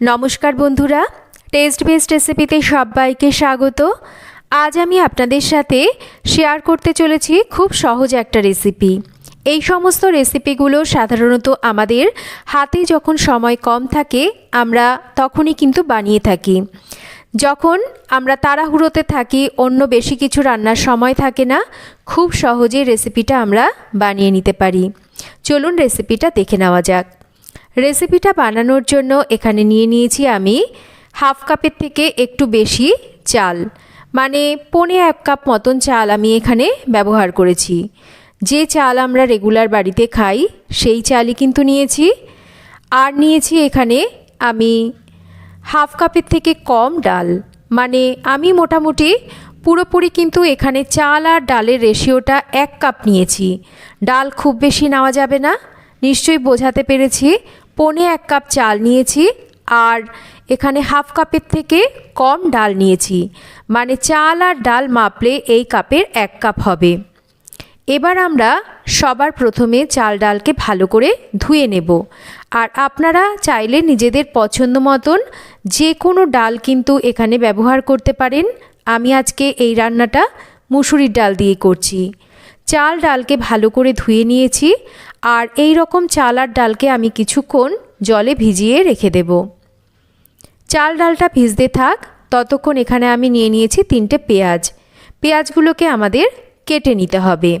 নমস্কার বন্ধুরা test best রেসিপিতে সবাইকে স্বাগত। আজ আমি আপনাদের সাথে শেয়ার করতে চলেছি খুব সহজ একটা রেসিপি এই সমস্ত রেসিপিগুলো সাধারণত আমাদের হাতে যখন সময় কম থাকে, আমরা তখনই কিন্তু বানিয়ে থাকি। যখন আমরা তাড়াহুড়োতে থাকি, অন্য বেশি কিছু রান্নার সময় থাকে না, খুব সহজে রেসিপিটা আমরা বানিয়ে নিতে পারি। চলুন রেসিপিটা দেখে নেওয়া যাক। রেসিপিটা বানানোর জন্য এখানে নিয়ে নিয়েছি আমি হাফ কাপের থেকে একটু বেশি চাল। মানে পনে এক কাপ মতন চাল আমি এখানে ব্যবহার করেছি। যে চাল আমরা রেগুলার বাড়িতে খাই, সেই চালই কিন্তু নিয়েছি। আর নিয়েছি এখানে আমি হাফ কাপের থেকে কম ডাল। মানে আমি মোটামুটি পুরোপুরি কিন্তু এখানে চাল আর ডালের রেশিওটা এক কাপ নিয়েছি। ডাল খুব বেশি নেওয়া যাবে না। নিশ্চয়ই বোঝাতে পেরেছি। পনে এক কাপ চাল নিয়েছি আর এখানে হাফ কাপের থেকে কম ডাল নিয়েছি। মানে চাল আর ডাল মাপলে এই কাপের এক কাপ হবে। এবার আমরা সবার প্রথমে চাল ডালকে ভালো করে ধুয়ে নেব। আর আপনারা চাইলে নিজেদের পছন্দ মতন যে কোনো ডাল কিন্তু এখানে ব্যবহার করতে পারেন। আমি আজকে এই রান্নাটা মুসুরির ডাল দিয়ে করছি। চাল ডালকে ভালো করে ধুয়ে নিয়েছি আর এই রকম চাল আর ডালকে আমি কিছুক্ষণ জলে ভিজিয়ে রেখে দেব। চাল ডালটা ভিজতে থাক, ততক্ষণ এখানে আমি নিয়ে নিয়েছি তিনটে পেঁয়াজ। পেঁয়াজগুলোকে আমাদের কেটে নিতে হবে।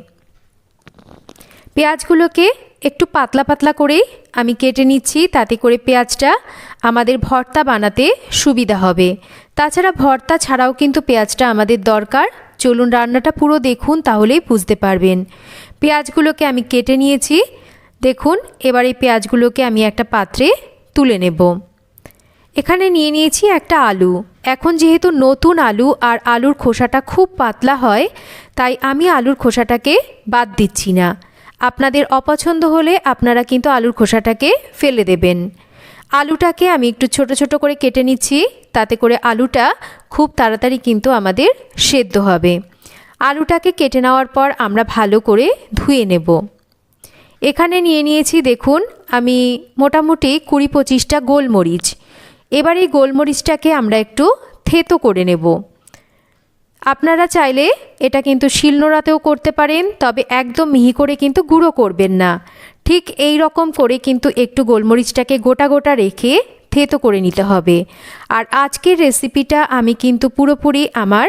পেঁয়াজগুলোকে একটু পাতলা পাতলা করেই আমি কেটে নিচ্ছি, তাতে করে পেঁয়াজটা আমাদের ভর্তা বানাতে সুবিধা হবে। তাছাড়া ভর্তা ছাড়াও কিন্তু পেঁয়াজটা আমাদের দরকার। চলুন রান্নাটা পুরো দেখুন, তাহলেই বুঝতে পারবেন। পেঁয়াজগুলোকে আমি কেটে নিয়েছি। দেখুন, এবার এই পেঁয়াজগুলোকে আমি একটা পাত্রে তুলে নেব। এখানে নিয়ে নিয়েছি একটা আলু। এখন যেহেতু নতুন আলু আর আলুর খোসাটা খুব পাতলা হয়, তাই আমি আলুর খোসাটাকে বাদ দিচ্ছি না। আপনাদের অপছন্দ হলে আপনারা কিন্তু আলুর খোসাটাকে ফেলে দেবেন। আলুটাকে আমি একটু ছোট ছোট করে কেটে নিচ্ছি, তাতে করে আলুটা খুব তাড়াতাড়ি কিন্তু আমাদের সেদ্ধ হবে। আলুটাকে কেটে নেওয়ার পর আমরা ভালো করে ধুয়ে নেব। এখানে নিয়ে নিয়েছি, দেখুন, আমি মোটামুটি কুড়ি পঁচিশটা গোলমরিচ। এবার এই গোলমরিচটাকে আমরা একটু থেতো করে নেব। আপনারা চাইলে এটা কিন্তু শিলনোড়াতেও করতে পারেন, তবে একদম মিহি করে কিন্তু গুঁড়ো করবেন না। ঠিক এই রকম করে কিন্তু একটু গোলমরিচটাকে গোটা গোটা রেখে থেতো করে নিতে হবে। আর আজকের রেসিপিটা আমি কিন্তু পুরোপুরি আমার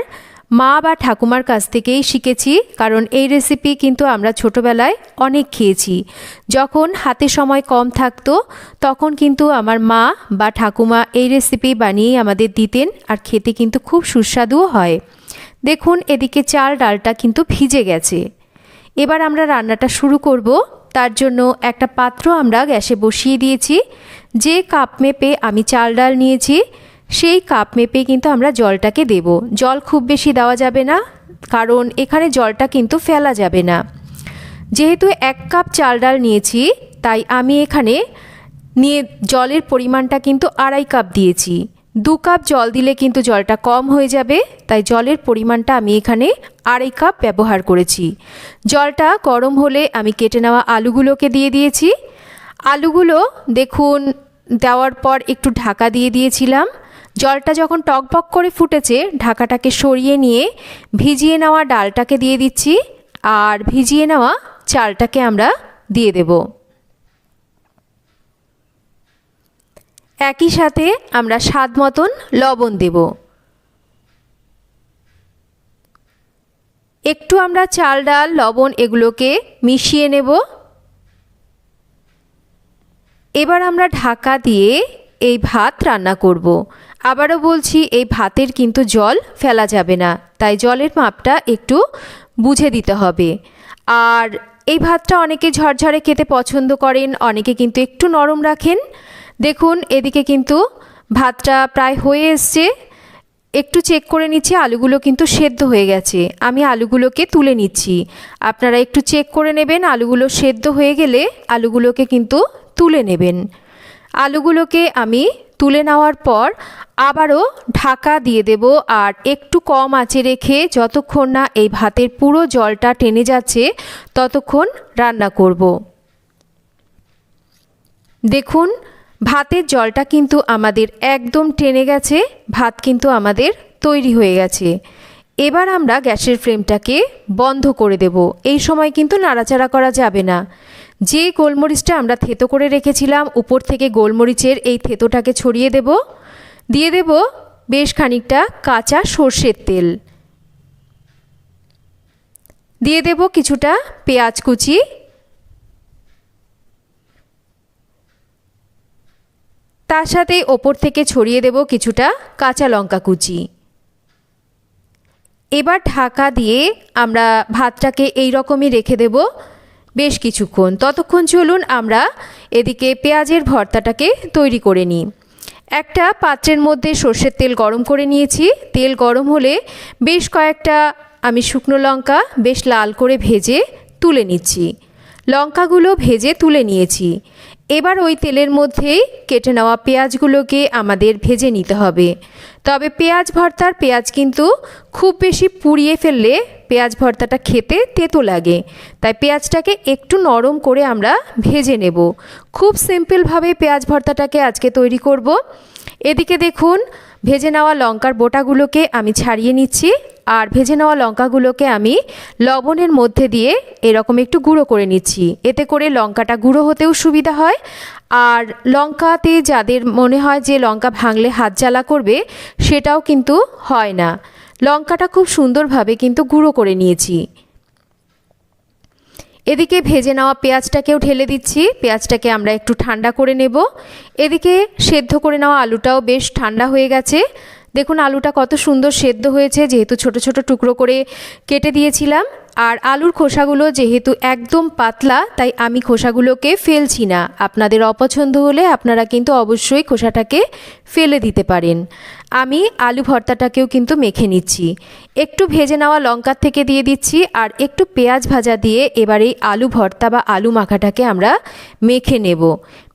মা বা ঠাকুমার কাছ থেকেই শিখেছি, কারণ এই রেসিপি কিন্তু আমরা ছোটোবেলায় অনেক খেয়েছি। যখন হাতে সময় কম থাকতো, তখন কিন্তু আমার মা বা ঠাকুমা এই রেসিপি বানিয়েই আমাদের দিতেন আর খেতে কিন্তু খুব সুস্বাদুও হয়। দেখুন, এদিকে চাল ডালটা কিন্তু ভিজে গেছে। এবার আমরা রান্নাটা শুরু করব। তার জন্য একটা পাত্র আমরা গ্যাসে বসিয়ে দিয়েছি। যে কাপ মেপে আমি চাল ডাল নিয়েছি সেই কাপ মেপে কিন্তু আমরা জলটাকে দেব। জল খুব বেশি দেওয়া যাবে না, কারণ এখানে জলটা কিন্তু ফেলা যাবে না। যেহেতু এক কাপ চাল ডাল নিয়েছি, তাই আমি এখানে নিয়ে জলের পরিমাণটা কিন্তু আড়াই কাপ দিয়েছি। দু কাপ জল দিলে কিন্তু জলটা কম হয়ে যাবে, তাই জলের পরিমাণটা আমি এখানে আড়াই কাপ ব্যবহার করেছি। জলটা গরম হলে আমি কেটে নেওয়া আলুগুলোকে দিয়ে দিয়েছি। আলুগুলো দেখুন, দেওয়ার পর একটু ঢাকা দিয়ে দিয়েছিলাম। জলটা যখন টকবক করে ফুটেছে, ঢাকাটাকে সরিয়ে নিয়ে ভিজিয়ে নেওয়া ডালটাকে দিয়ে দিচ্ছি আর ভিজিয়ে নেওয়া চালটাকে আমরা দিয়ে দেব। একই সাথে আমরা স্বাদ মতন লবণ দেব। একটু আমরা চাল, ডাল, লবণ এগুলোকে মিশিয়ে নেব। এবার আমরা ঢাকা দিয়ে এই ভাত রান্না করব। আবারও বলছি, এই ভাতের কিন্তু জল ফেলা যাবে না, তাই জলের মাপটা একটু বুঝে দিতে হবে। আর এই ভাতটা অনেকে ঝরঝরে খেতে পছন্দ করেন, অনেকে কিন্তু একটু নরম রাখেন। দেখুন, এদিকে কিন্তু ভাতটা প্রায় হয়ে এসছে। একটু চেক করে নিচ্ছি, আলুগুলো কিন্তু সেদ্ধ হয়ে গেছে। আমি আলুগুলোকে তুলে নিচ্ছি। আপনারা একটু চেক করে নেবেন, আলুগুলো সেদ্ধ হয়ে গেলে আলুগুলোকে কিন্তু তুলে নেবেন। আলুগুলোকে আমি তুলে নেওয়ার পর আবারও ঢাকা দিয়ে দেব আর একটু কম আঁচে রেখে যতক্ষণ না এই ভাতের পুরো জলটা টেনে যাচ্ছে ততক্ষণ রান্না করব। দেখুন, ভাতের জলটা কিন্তু আমাদের একদম টেনে গেছে, ভাত কিন্তু আমাদের তৈরি হয়ে গেছে। এবার আমরা গ্যাসের ফ্লেমটাকে বন্ধ করে দেব। এই সময় কিন্তু নাড়াচাড়া করা যাবে না। যে গোলমরিচটা আমরা থেতো করে রেখেছিলাম, উপর থেকে গোলমরিচের এই থেতোটাকে ছড়িয়ে দেব। দিয়ে দেব বেশ খানিকটা কাঁচা সর্ষের তেল। দিয়ে দেব কিছুটা পেঁয়াজ কুচি। তার সাথে ওপর থেকে ছড়িয়ে দেব কিছুটা কাঁচা লঙ্কা কুচি। এবার ঢাকা দিয়ে আমরা ভাতটাকে এই রকমই রেখে দেব। বেশ কিছুক্ষণ। ততক্ষণ চলুন আমরা এদিকে পেঁয়াজের ভর্তাটাকে তৈরি করে নিই। একটা পাত্রের মধ্যে সর্ষের তেল গরম করে নিয়েছি। তেল গরম হলে বেশ কয়েকটা আমি শুকনো লঙ্কা বেশ লাল করে ভেজে তুলে নিচ্ছি। লঙ্কাগুলো ভেজে তুলে নিয়েছি। এবার ওই তেলের মধ্যেই কেটে নেওয়া পেঁয়াজগুলোকে আমাদের ভেজে নিতে হবে। তবে পেঁয়াজ ভর্তার পেঁয়াজ কিন্তু খুব বেশি পুড়িয়ে ফেললে পেঁয়াজ ভর্তাটা খেতে তেতো লাগে। তাই পেঁয়াজটাকে একটু নরম করে আমরা ভেজে নেব। খুব সিম্পলভাবে পেঁয়াজ ভর্তাটাকে আজকে তৈরি করব। এদিকে দেখুন, ভেজে নেওয়া লঙ্কার বোটাগুলোকে আমি ছাড়িয়ে নিচ্ছি, আর ভেজে নেওয়া লঙ্কাগুলোকে আমি লবণের মধ্যে দিয়ে এরকম একটু গুঁড়ো করে নিচ্ছি। এতে করে লঙ্কাটা গুঁড়ো হতেও সুবিধা হয়। আর লঙ্কাতে যাদের মনে হয় যে লঙ্কা ভাঙলে হাত জ্বালা করবে, সেটাও কিন্তু হয় না। লঙ্কাটা খুব সুন্দরভাবে কিন্তু গুঁড়ো করে নিয়েছি। এদিকে ভেজে নেওয়া পেঁয়াজটাকেও ঢেলে দিচ্ছি। পেঁয়াজটাকে আমরা একটু ঠান্ডা করে নেব। এদিকে সেদ্ধ করে নেওয়া আলুটাও বেশ ঠান্ডা হয়ে গেছে। দেখুন আলুটা কত সুন্দর সেদ্ধ হয়েছে, যেহেতু ছোট ছোট টুকরো করে কেটে দিয়েছিলাম। আর আলুর খোসাগুলো যেহেতু একদম পাতলা, তাই আমি খোসাগুলোকে ফেলছি না। আপনাদের অপছন্দ হলে আপনারা কিন্তু অবশ্যই খোসাটাকে ফেলে দিতে পারেন। আমি আলু ভর্তাটাকেও কিন্তু মেখে নিচ্ছি। একটু ভেজে নেওয়া লঙ্কার থেকে দিয়ে দিচ্ছি, আর একটু পেঁয়াজ ভাজা দিয়ে এবার এই আলু ভর্তা বা আলু মাখাটাকে আমরা মেখে নেব।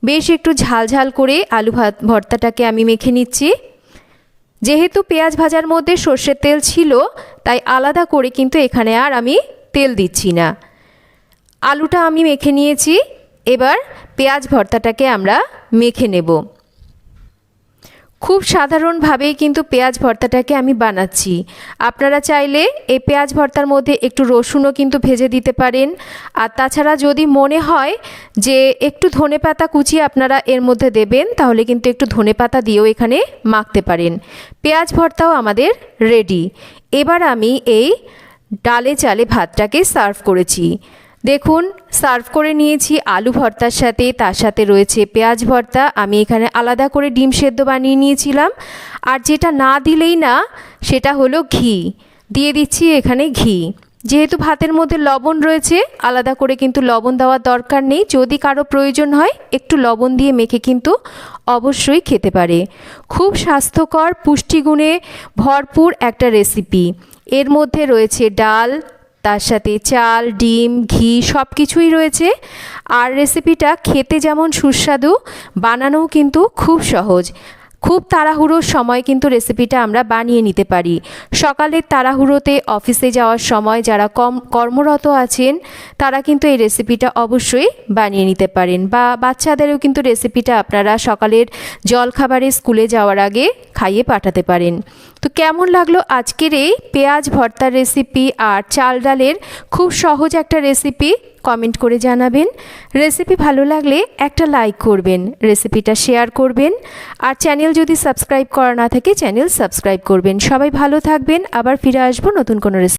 বেশ একটু ঝাল ঝাল করে আলু ভর্তাটাকে আমি মেখে নিচ্ছি। যেহেতু পেঁয়াজ ভাজার মধ্যে সর্ষের তেল ছিল, তাই আলাদা করে কিন্তু এখানে আর আমি তেল দিচ্ছি না। আলুটা আমি মেখে নিয়েছি, এবার পেঁয়াজ ভর্তাটাকে আমরা মেখে নেব। খুব সাধারণভাবেই কিন্তু পেঁয়াজ ভর্তাটাকে আমি বানাচ্ছি। আপনারা চাইলে এই পেঁয়াজ ভর্তার মধ্যে একটু রসুনও কিন্তু ভেজে দিতে পারেন। আর তাছাড়া যদি মনে হয় যে একটু ধনে পাতা কুচি আপনারা এর মধ্যে দেবেন, তাহলে কিন্তু একটু ধনে পাতা দিয়েও এখানে মাখতে পারেন। পেঁয়াজ ভর্তাও আমাদের রেডি। এবার আমি এই ডালে চালে ভাতটাকে সার্ভ করেছি। দেখুন, সার্ভ করে নিয়েছি আলু ভর্তার সাথে, তার সাথে রয়েছে পেঁয়াজ ভর্তা। আমি এখানে আলাদা করে ডিম সেদ্ধ বানিয়ে নিয়েছিলাম। আর যেটা না দিলেই না, সেটা হলো ঘি। দিয়ে দিচ্ছি এখানে ঘি। যেহেতু ভাতের মধ্যে লবণ রয়েছে, আলাদা করে কিন্তু লবণ দেওয়ার দরকার নেই। যদি কারও প্রয়োজন হয়, একটু লবণ দিয়ে মেখে কিন্তু অবশ্যই খেতে পারে। খুব স্বাস্থ্যকর, পুষ্টিগুণে ভরপুর একটা রেসিপি এর মধ্যে রয়েছে ডাল তার সাথে চাল, ডিম, ঘি সব কিছুই রয়েছে। আর রেসিপিটা খেতে যেমন সুস্বাদু, বানানোও কিন্তু খুব সহজ। খুব তাড়াহুড়োর সময় কিন্তু রেসিপিটা আমরা বানিয়ে নিতে পারি। সকালের তাড়াহুড়োতে অফিসে যাওয়ার সময় যারা কম, কর্মরত আছেন, তারা কিন্তু এই রেসিপিটা অবশ্যই বানিয়ে নিতে পারেন। বা বাচ্চাদেরও কিন্তু রেসিপিটা আপনারা সকালের জলখাবারে স্কুলে যাওয়ার আগে খাইয়ে পাঠাতে পারেন। তো কেমন লাগল আজকের এই পেঁয়াজ ভর্তার রেসিপি আর চাল ডালের খুব সহজ একটা রেসিপি কমেন্ট করে জানাবেন। রেসিপি ভালো লাগলে একটা লাইক করবেন রেসিপিটা শেয়ার করবেন। আর চ্যানেল যদি সাবস্ক্রাইব করা না থাকে চ্যানেল সাবস্ক্রাইব করবেন। সবাই ভালো থাকবেন, আবার ফিরে আসব নতুন কোনো রেসিপি